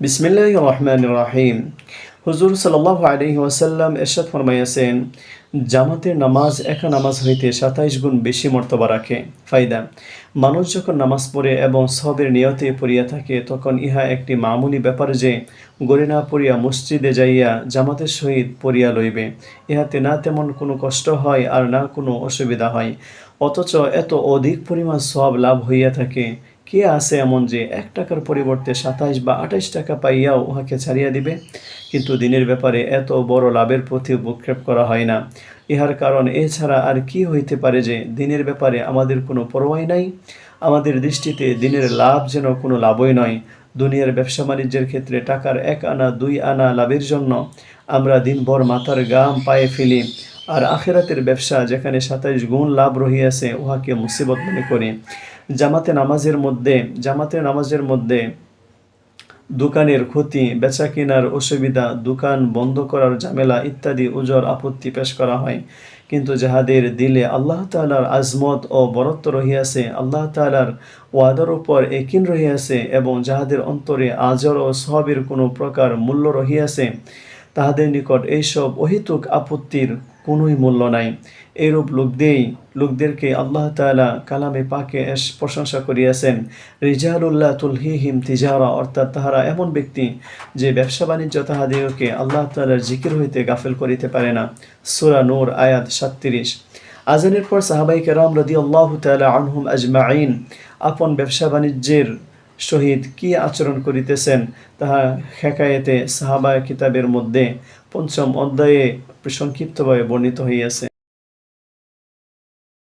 বিসমিল্লাহ রহমান রাহিম। হুজুর সাল্লাহ আলহি ওয়াসাল্লাম এরশাদ ফরমাইয়াছেন, জামাতের নামাজ একা নামাজ হইতে সাতাইশ গুণ বেশি মর্তবা রাখে। ফায়দা, মানুষ যখন নামাজ পড়ে এবং সবের নিয়তে পড়িয়া থাকে, তখন ইহা একটি মামুলি ব্যাপার যে, গড়ে না পড়িয়া মসজিদে যাইয়া জামাতের সহিত পড়িয়া লইবে। ইহাতে না তেমন কোনো কষ্ট হয় আর না কোনো অসুবিধা হয়। অথচ এত অধিক পরিমাণ সব লাভ হইয়া থাকে কে আছে এমন যে এক টাকার পরিবর্তে সাতাইশ বা আঠাইশ টাকা পাইয়াও উহাকে ছাড়িয়া দিবে? কিন্তু দিনের ব্যাপারে এত বড় লাভের প্রতি ভূক্ষেপ করা হয় না। ইহার কারণ এছাড়া আর কি হইতে পারে যে দিনের ব্যাপারে আমাদের কোনো পরোয়াই নাই? আমাদের দৃষ্টিতে দিনের লাভ যেন কোনো লাভই নয়। দুনিয়ার ব্যবসা বাণিজ্যের ক্ষেত্রে টাকার এক আনা, দুই আনা লাভের জন্য আমরা দিনভর মাথার গাম পায়ে ফেলি। আর আখেরাতের ব্যবসা যেখানে সাতাইশ গুণ লাভ রহিয়াছে, উহাকে মুসিবত মনে করি। জামাতে নামাজের মধ্যে, জামাতে নামাজের মধ্যে দোকানের ক্ষতি বেচা কেনার অসুবিধা, দোকান বন্ধ করার ঝামেলা ইত্যাদি উজর আপত্তি পেশ করা হয়। কিন্তু যাহাদের দিলে আল্লাহ তালার আজমত ও বরত্ব রহিয়াছে, আল্লাহ তালার ওয়াদার উপর একিন রহিয়াছে এবং যাহাদের অন্তরে আজর ও সবের কোনো প্রকার মূল্য রহিয়াছে, তাহাদের নিকট এইসব অহিতুক আপত্তির কোনোই মূল্য নাই। এইরূপ লোকদেরই লোকদেরকে আল্লাহ তাআলা কালামে পাকে এস প্রশংসা করিয়াছেন। রিজালুল্লাহ তুলহিহিম তিজারা, অর্থাৎ তাহারা এমন ব্যক্তি যে ব্যবসা বাণিজ্য তাহাদিগকে আল্লাহ তাআলার জিকির হইতে গাফেল করিতে পারে না। সূরা নূর, আয়াত সাতত্রিশ। আজানের পর সাহাবাই কেরাম রদি আল্লাহ তাআলা আনহুম আজমাইন আপন ব্যবসা বাণিজ্যের সহিত কি আচরণ করিতেছেন তাহা হেকায়েতে সাহাবা কিতাবের মধ্যে পঞ্চম অধ্যায়ে সংক্ষিপ্তভাবে বর্ণিত হইয়াছে।